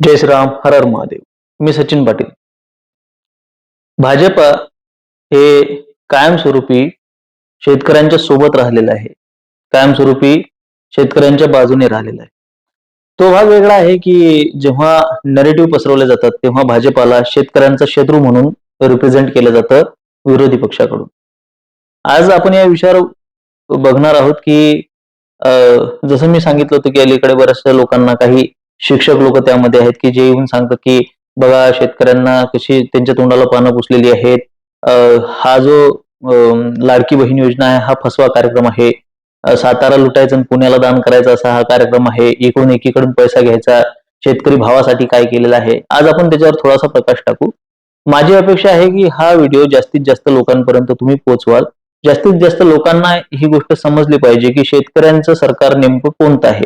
जय श्रीराम हर हर महादेव. मी सचिन पाटील. भाजप हे कायमस्वरूपी शेतकऱ्यांच्या सोबत राहिलेलं आहे. कायमस्वरूपी शेतकऱ्यांच्या बाजूने राहिलेला आहे. तो भाग वेगळा आहे की जेव्हा नरेटिव्ह पसरवले जातात तेव्हा भाजपाला शेतकऱ्यांचा शत्रू म्हणून रिप्रेझेंट केलं जातं विरोधी पक्षाकडून. आज आपण या विषयावर बघणार आहोत की जसं मी सांगितलं होतं की अलीकडे बऱ्याचशा लोकांना काही शिक्षक लोक त्यामध्ये आहेत की जे येऊन सांगतात की बघा शेतकऱ्यांना कशी त्यांच्या तोंडाला पानं पुसलेली आहेत. हा जो लाडकी बहीण योजना आहे हा फसवा कार्यक्रम आहे. सातारा लुटायचं आणि पुण्याला दान करायचा असा हा कार्यक्रम आहे. एकूण एकीकडून पैसा घ्यायचा. शेतकरी भावासाठी काय केलेलं आहे? आज आपण त्याच्यावर थोडासा प्रकाश टाकू. माझी अपेक्षा आहे की हा व्हिडिओ जास्तीत जास्त लोकांपर्यंत तुम्ही पोहोचवाल. जास्तीत जास्त लोकांना ही गोष्ट समजली पाहिजे की शेतकऱ्यांचं सरकार नेमकं कोणतं आहे.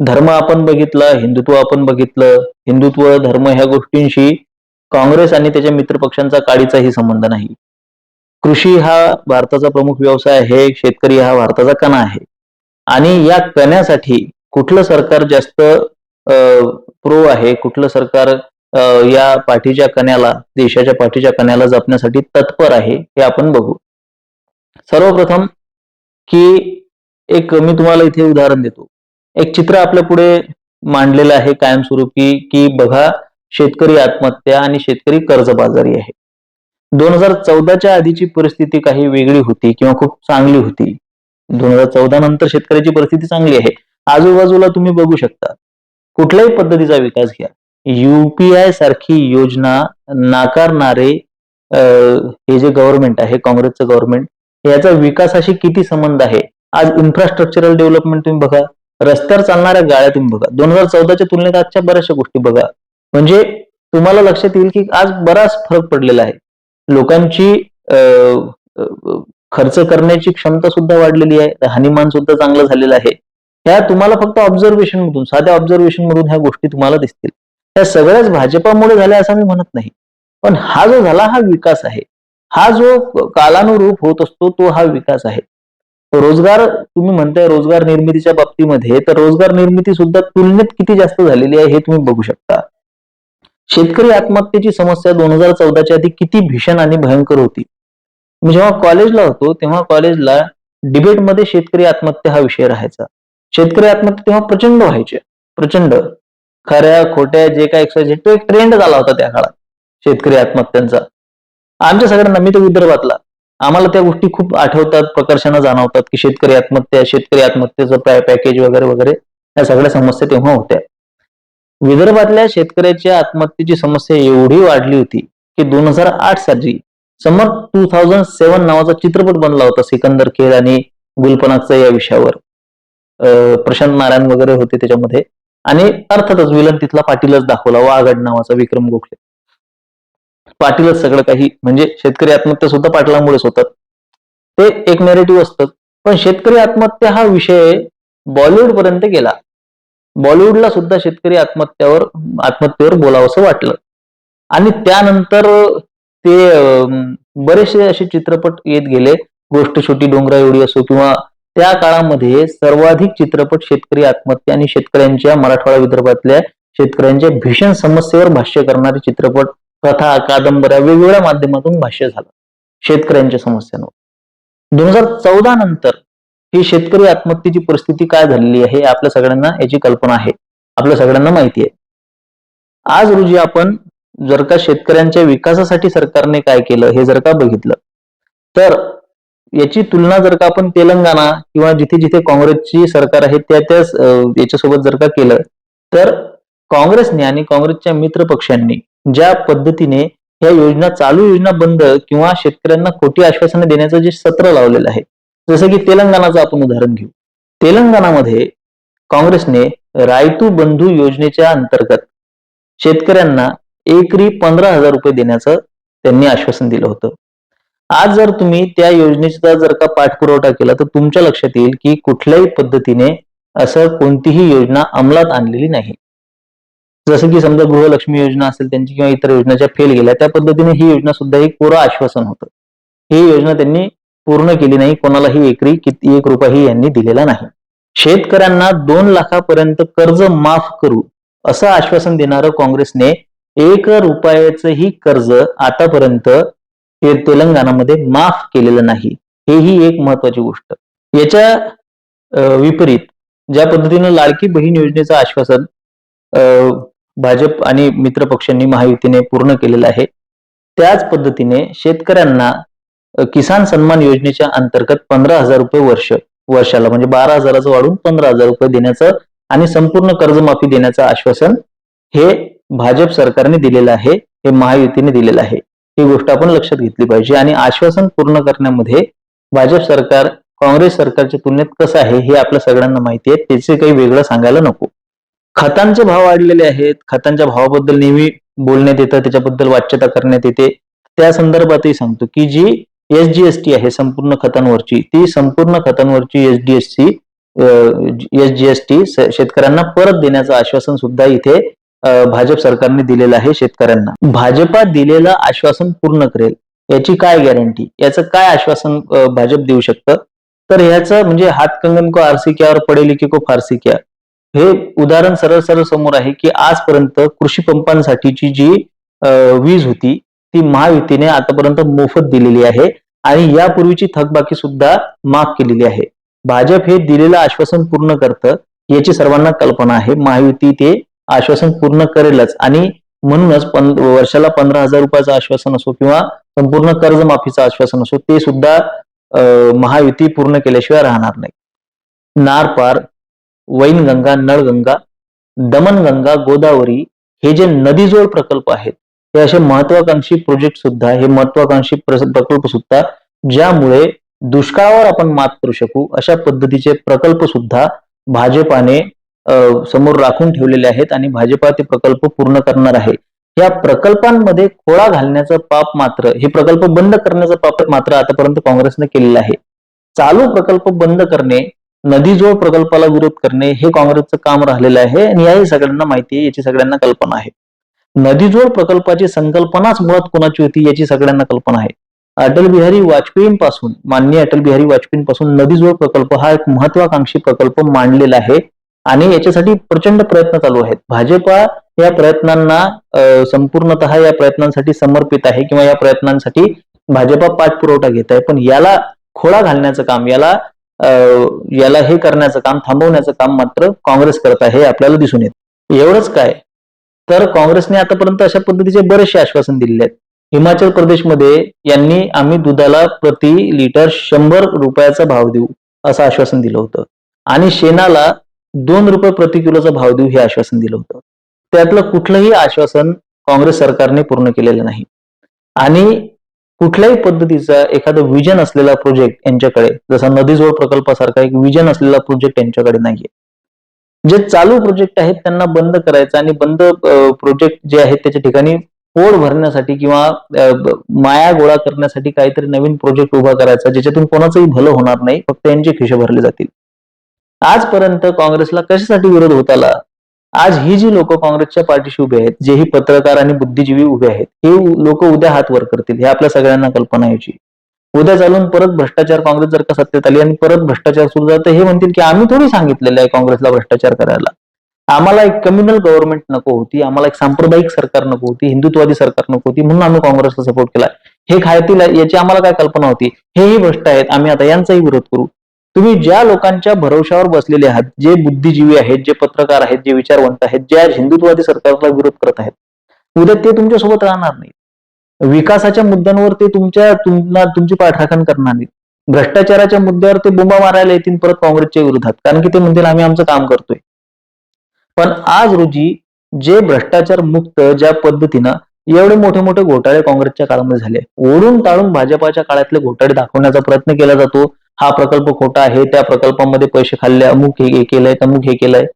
धर्म आपण बघितला हिंदुत्व आपण बघितलं हिंदुत्व धर्म ह्या गोष्टींशी काँग्रेस आणि त्याच्या मित्रपक्षांचा काडीचाही संबंध नाही. कृषी हा भारताचा प्रमुख व्यवसाय आहे शेतकरी हा भारताचा कणा आहे. आणि या कण्यासाठी कुठलं सरकार जास्त प्रो आहे कुठलं सरकार अ, या पाठीच्या कण्याला देशाच्या पाठीच्या कण्याला जपण्यासाठी तत्पर आहे हे आपण बघू. सर्वप्रथम की एक मी तुम्हाला इथे उदाहरण देतो. एक चित्र आपल्या पुढे मांडलेलं आहे कायमस्वरूपी की बघा शेतकरी आत्महत्या आणि शेतकरी कर्जबाजारी आहे. दोन हजार चौदाच्या आधीची परिस्थिती काही वेगळी होती किंवा खूप चांगली होती. दोन हजार चौदा नंतर शेतकऱ्याची परिस्थिती चांगली आहे. आजूबाजूला तुम्ही बघू शकता. कुठल्याही पद्धतीचा विकास घ्या. युपीआय सारखी योजना नाकारणारे हे जे गव्हर्नमेंट आहे काँग्रेसचं गव्हर्नमेंट याचा विकासाशी किती संबंध आहे? आज इन्फ्रास्ट्रक्चरल डेव्हलपमेंट तुम्ही बघा. रस्त्यावर चालणाऱ्या गाड्या तुम्ही बघा. दोन हजार चौदाच्या तुलनेत आजच्या बऱ्याचशा गोष्टी बघा. म्हणजे तुम्हाला लक्षात येईल की आज बराच फरक पडलेला आहे. लोकांची खर्च करण्याची क्षमता सुद्धा वाढलेली आहे. हनीमान सुद्धा चांगलं झालेलं आहे. ह्या तुम्हाला फक्त ऑब्झर्वेशन मधून साध्या ऑब्झर्वेशन मधून ह्या गोष्टी तुम्हाला दिसतील. त्या सगळ्याच भाजपामुळे झाल्या असं मी म्हणत नाही. पण हा जो झाला हा विकास आहे. हा जो कालानुरूप होत असतो तो हा विकास आहे. रोजगार तुम्ही म्हणताय रोजगार निर्मितीच्या बाबतीमध्ये तर रोजगार निर्मिती सुद्धा तुलनेत किती जास्त झालेली आहे हे तुम्ही बघू शकता. शेतकरी आत्महत्येची समस्या दोन हजार चौदाच्या आधी किती भीषण आणि भयंकर होती. मी जेव्हा कॉलेजला होतो तेव्हा कॉलेजला डिबेटमध्ये शेतकरी आत्महत्या हा विषय राहायचा. शेतकरी आत्महत्या तेव्हा प्रचंड व्हायचे. प्रचंड. खऱ्या खोट्या जे काय एक्सरसाइज तो एक ट्रेंड झाला होता त्या काळात शेतकरी आत्महत्यांचा. आमच्या सगळ्यांना मी तो विदर्भातला. आम्हाला त्या गोष्टी खूप आठवतात प्रकर्षानं जाणवतात की शेतकरी आत्महत्या शेतकरी आत्महत्येचं पॅ- पॅकेज वगैरे वगैरे या सगळ्या समस्या तेव्हा होत्या. विदर्भातल्या शेतकऱ्याच्या आत्महत्येची समस्या एवढी वाढली होती की दोन हजार आठ साली समर टू थाउजंड सेव्हन नावाचा चित्रपट बनला होता सिकंदर खेळ आणि गुलपनागचा या विषयावर. अं, प्रशांत नारायण वगैरे होते त्याच्यामध्ये. आणि अर्थातच विलन तिथला पाटीलच दाखवला वाघड नावाचा विक्रम गोखले. पाटीलच सगळं काही. म्हणजे शेतकरी आत्महत्या सुद्धा पाटलांमुळेच होतात. ते एक नेरेटिव्ह असतं. पण शेतकरी आत्महत्या हा विषय बॉलिवूड पर्यंत गेला. बॉलिवूडला सुद्धा शेतकरी आत्महत्यावर आत्महत्येवर बोलावंसं वाटलं. आणि त्यानंतर ते बरेचसे असे चित्रपट येत गेले. गोष्ट छोटी डोंगरा एवढी असो किंवा त्या काळामध्ये सर्वाधिक चित्रपट शेतकरी आत्महत्या आणि शेतकऱ्यांच्या मराठवाडा विदर्भातल्या शेतकऱ्यांच्या भीषण समस्येवर भाष्य करणारे चित्रपट कथा कादंबऱ्या वेगवेगळ्या माध्यमातून भाष्य झालं. शेतकऱ्यांच्या समस्यांवर. दोन हजार चौदा नंतर ही शेतकरी आत्महत्येची परिस्थिती काय झालेली आहे आपल्या सगळ्यांना याची कल्पना आहे. आपल्या सगळ्यांना माहिती आहे. आज रोजी आपण जर का शेतकऱ्यांच्या विकासासाठी सरकारने काय केलं हे जर का बघितलं तर याची तुलना जर का आपण तेलंगणा किंवा जिथे जिथे काँग्रेसची सरकार आहे त्या त्याच याच्यासोबत जर का केलं तर काँग्रेसने आणि काँग्रेसच्या मित्र पक्षांनी ज्या पद्धतीने या योजना चालू योजना बंद किंवा शेतकऱ्यांना खोटी आश्वासने देण्याचं जे सत्र लावलेलं आहे जसं की तेलंगणाचं आपण उदाहरण घेऊ. तेलंगणामध्ये काँग्रेसने रायतू बंधू योजनेच्या अंतर्गत शेतकऱ्यांना एकरी पंधरा हजार रुपये देण्याचं त्यांनी आश्वासन दिलं होतं. आज जर तुम्ही त्या योजनेचा जर का पाठपुरवठा केला तर तुमच्या लक्षात येईल की कुठल्याही पद्धतीने असं कोणतीही योजना अंमलात आणलेली नाही. जसं की समजा गृहलक्ष्मी योजना असेल त्यांची किंवा इतर योजना ज्या फेल गेल्या त्या पद्धतीने ही योजना सुद्धा एक कोरं आश्वासन होतं. ही योजना त्यांनी पूर्ण केली नाही कोणालाही एकरी किती एक रुपयाही यांनी दिलेला नाही. शेतकऱ्यांना दोन लाखापर्यंत कर्ज माफ करू असं आश्वासन देणारं काँग्रेसने एक रुपयाचंही कर्ज आतापर्यंत ते तेलंगणामध्ये माफ केलेलं नाही. हेही एक महत्वाची गोष्ट. याच्या विपरीत ज्या पद्धतीनं लाडकी बहीण योजनेचं आश्वासन भाजप आणि मित्र पक्षांनी महायुतीने पूर्ण केलेलं आहे. त्याच पद्धतीने शेतकऱ्यांना किसान सन्मान योजनेच्या अंतर्गत पंधरा हजार रुपये वर्ष वर्षाला म्हणजे बारा हजाराचं वाढून पंधरा हजार रुपये देण्याचं आणि संपूर्ण कर्जमाफी देण्याचं आश्वासन हे भाजप सरकारने दिलेलं आहे हे महायुतीने दिलेलं आहे. ही गोष्ट आपण लक्षात घेतली पाहिजे आणि आश्वासन पूर्ण करण्यामध्ये भाजप सरकार काँग्रेस सरकारच्या तुलनेत कसं आहे हे आपल्या सगळ्यांना माहिती आहे त्याचे काही वेगळं सांगायला नको. खतांचे भाव वाढलेले आहेत. खतांच्या भावाबद्दल नेहमी बोलण्यात येतं त्याच्याबद्दल वाच्यता करण्यात येते. त्या संदर्भातही सांगतो की G S G S T आहे संपूर्ण खतांवरची ती संपूर्ण खतांवरची S D S T S G S T शेतकऱ्यांना परत देण्याचं आश्वासन सुद्धा इथे भाजप सरकारने दिलेलं आहे शेतकऱ्यांना. भाजपा दिलेलं आश्वासन पूर्ण करेल याची काय गॅरंटी याचं काय आश्वासन भाजप देऊ शकतं? तर ह्याचं म्हणजे हात कंगन को आरसी क्यावर पडेल की को फारसी क्या हे उदाहरण सरळ सरळ समोर आहे की आजपर्यंत कृषी पंपांसाठीची जी वीज होती ती महायुतीने आतापर्यंत मोफत दिलेली आहे आणि यापूर्वीची थकबाकी सुद्धा माफ केलेली आहे. भाजप हे दिलेलं आश्वासन पूर्ण करतं याची सर्वांना कल्पना आहे. महायुती ते आश्वासन पूर्ण करेलच आणि म्हणूनच पं- वर्षाला पंधरा हजार रुपयाचं आश्वासन असो किंवा संपूर्ण कर्जमाफीचं आश्वासन असो ते सुद्धा महायुती पूर्ण केल्याशिवाय राहणार नाही. नार पार वैनगंगा नळगंगा दमनगंगा गोदावरी हे जे नदीजोड प्रकल्प आहेत हे असे महत्वाकांक्षी प्रोजेक्ट सुद्धा हे महत्वाकांक्षी प्रकल्प सुद्धा ज्यामुळे दुष्काळावर आपण मात करू शकू अशा पद्धतीचे प्रकल्प सुद्धा भाजपाने समोर राखून ठेवलेले आहेत आणि भाजपा ते प्रकल्प पूर्ण करणार आहे. या प्रकल्पांमध्ये खोळा घालण्याचं पाप मात्र हे प्रकल्प बंद करण्याचं पाप मात्र आतापर्यंत काँग्रेसने केलेलं आहे. चालू प्रकल्प बंद करणे नदीजोड प्रकल्पाला विरोध करणे हे काँग्रेसचं काम राहिलेलं आहे आणि याही सगळ्यांना माहिती आहे याची सगळ्यांना कल्पना आहे. नदीजोड प्रकल्पाची संकल्पनाच मुळात कोणाची होती याची सगळ्यांना कल्पना आहे. अटल बिहारी वाजपेयींपासून माननीय अटल बिहारी वाजपेयींपासून नदीजोड प्रकल्प हा एक महत्वाकांक्षी प्रकल्प मांडलेला आहे आणि याच्यासाठी प्रचंड प्रयत्न चालू आहेत. भाजपा या प्रयत्नांना संपूर्णतः या प्रयत्नांसाठी समर्पित आहे किंवा या प्रयत्नांसाठी भाजपा पाठपुरवठा घेत आहे. पण याला खोळा घालण्याचं काम याला याला हे करण्याचं काम थांबवण्याचं काम मात्र काँग्रेस करत आहे हे आपल्याला दिसून येत. एवढंच काय? तर काँग्रेसने आतापर्यंत अशा पद्धतीचे बरेचसे आश्वासन दिलेले आहेत. हिमाचल प्रदेशमध्ये यांनी आम्ही दुधाला प्रति लिटर शंभर रुपयाचा भाव देऊ असं आश्वासन दिलं होतं. आणि शेणाला दोन रुपये प्रति किलोचा भाव देऊ हे आश्वासन दिलं होतं. त्यातलं कुठलंही आश्वासन काँग्रेस सरकारने पूर्ण केलेलं नाही. आणि कुठल्याही पद्धतीचा एखादं विजन असलेला प्रोजेक्ट यांच्याकडे जसा नदीजोड प्रकल्पासारखा एक विजन असलेला प्रोजेक्ट यांच्याकडे नाहीये. जे चालू प्रोजेक्ट आहेत त्यांना बंद करायचं आणि बंद प्रोजेक्ट जे आहेत त्याच्या ठिकाणी पोड भरण्यासाठी किंवा माया गोळा करण्यासाठी काहीतरी नवीन प्रोजेक्ट उभा करायचा ज्याच्यातून कोणाचंही भलं होणार नाही फक्त यांचे खिशे भरले जातील. आजपर्यंत काँग्रेसला कशासाठी विरोध होत आला आज ही जी लोक काँग्रेसच्या पाठीशी उभे आहेत जे ही पत्रकार आणि बुद्धिजीवी उभे आहेत हे लोक उद्या हात वर करतील हे आपल्या सगळ्यांना कल्पना यायची उद्या चालून परत भ्रष्टाचार काँग्रेस जर का सत्तेत आली आणि परत भ्रष्टाचार सुरू झाला तर हे म्हणतील की आम्ही थोडी सांगितलेलं आहे काँग्रेसला भ्रष्टाचार करायला. आम्हाला एक कम्युनल गव्हर्नमेंट नको होती आम्हाला एक सांप्रदायिक सरकार नको होती हिंदुत्वादी सरकार नको होती म्हणून आम्ही काँग्रेसला सपोर्ट केला. हे खायतील याची आम्हाला काय कल्पना होती? हेही भ्रष्ट आहेत आम्ही आता यांचाही विरोध करू. तुम्ही ज्या लोकांच्या भरोशावर बसलेले आहात जे बुद्धिजीवी आहेत जे पत्रकार आहेत जे विचारवंत आहेत ज्या हिंदुत्ववादी सरकारला विरोध करत आहेत उद्या ते तुमच्यासोबत राहणार नाही विकासाच्या मुद्द्यांवर ते तुमच्या तुम्हाला तुमची पाठराखण करणार नाहीत. भ्रष्टाचाराच्या मुद्द्यावर ते बोंबा मारायला येतील परत काँग्रेसच्या विरोधात कारण की ते म्हणतील आम्ही आमचं काम करतोय. पण आज रोजी जे भ्रष्टाचार मुक्त ज्या पद्धतीनं एवढे मोठे मोठे घोटाळे काँग्रेसच्या काळामध्ये झाले ओढून ताळून भाजपाच्या काळातले घोटाळे दाखवण्याचा प्रयत्न केला जातो हा प्रकल्प खोटा आहे त्या प्रकल्पामध्ये पैसे खाल्ले अमुक हे हे केलंय तमुक हे केलंय.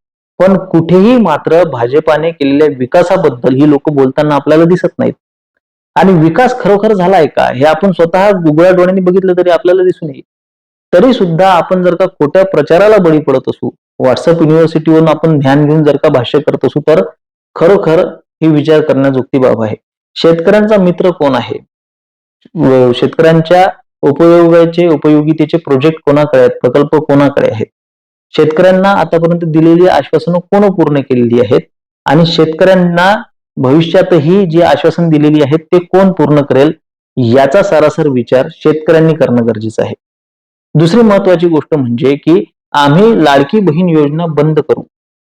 पण कुठेही मात्र भाजपाने केलेल्या विकासाबद्दल ही लोक बोलताना आपल्याला दिसत नाहीत. आणि विकास खरोखर झालाय का हे आपण स्वतः गुगळ्या डोळ्यांनी बघितलं तरी आपल्याला दिसून येईल. तरी सुद्धा आपण जर का खोट्या प्रचाराला बळी पडत असू व्हॉट्सअप युनिव्हर्सिटीवरून आपण ध्यान घेऊन जर का भाष्य करत असू तर खरोखर ही विचार करण्याजोगती बाब आहे. शेतकऱ्यांचा मित्र कोण आहे? शेतकऱ्यांच्या उपयोगाचे उपयोगितेचे प्रोजेक्ट कोणाकडे आहेत? प्रकल्प कोणाकडे आहेत? शेतकऱ्यांना आतापर्यंत दिलेली आश्वासनं कोण पूर्ण केलेली आहेत? आणि शेतकऱ्यांना भविष्यातही जी आश्वासन दिलेली आहेत ते कोण पूर्ण करेल? याचा सरासर विचार शेतकऱ्यांनी करणं गरजेचं आहे. दुसरी महत्वाची गोष्ट म्हणजे की आम्ही लाडकी बहीण योजना बंद करू.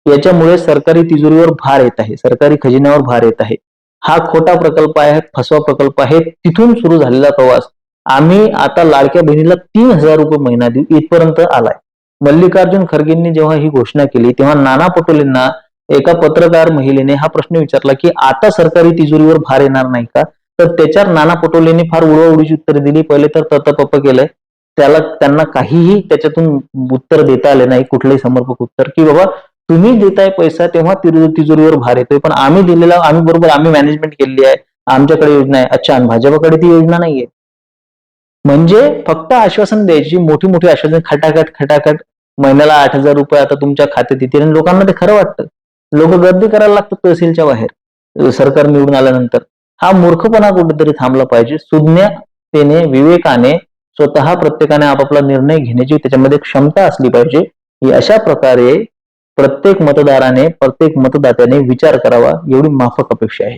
याच्यामुळे सरकारी तिजोरीवर भार येत आहे. सरकारी खजिन्यावर भार येत आहे. हा खोटा प्रकल्प आहे फसवा प्रकल्प आहे. तिथून सुरू झालेला प्रवास आम्ही आता लाडक्या बहिणीला तीन हजार रुपये महिना देऊ इथपर्यंत आलाय. मल्लिकार्जुन खरगेंनी जेव्हा ही घोषणा केली तेव्हा नाना पटोलेंना एका पत्रकार महिलेने हा प्रश्न विचारला की आता सरकारी तिजोरीवर भार येणार नाही का? तर त्याच्यावर नाना पटोलेंनी फार उडवाउडीची उत्तरे दिली. पहिले तर ततपप केलंय. त्याला त्यांना काहीही त्याच्यातून उत्तर देता आले नाही कुठलंही समर्पक उत्तर की बाबा तुम्ही देताय पैसा तेव्हा तिजोरीवर भार येतोय. पण आम्ही दिलेला आम्ही बरोबर आम्ही मॅनेजमेंट केलेली आहे. आमच्याकडे योजना आहे. अच्छा भाजपाकडे भाजपकडे ती योजना नाहीये. म्हणजे फक्त आश्वासन द्यायची मोठी मोठी आश्वासन खटाखट खटाखट महिन्याला आठ हजार रुपये आता तुमच्या खात्यात येतील. आणि लोकांना ते खरं वाटतं लोक गर्दी करायला लागतात तहसीलच्या बाहेर सरकार निवडून आल्यानंतर. हा मूर्खपणा कुठेतरी थांबला पाहिजे. सुज्ञतेने विवेकाने स्वतः प्रत्येकाने आपापला निर्णय घेण्याची त्याच्यामध्ये क्षमता असली पाहिजे. ही अशा प्रकारे प्रत्येक मतदाराने प्रत्येक मतदात्याने विचार करावा एवढी माफक अपेक्षा आहे.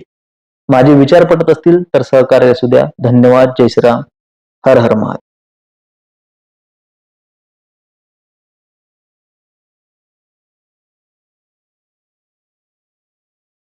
माझे विचार पटत असतील तर सहकार्य असू द्या. धन्यवाद. जय श्रीराम. हर हर महादेव।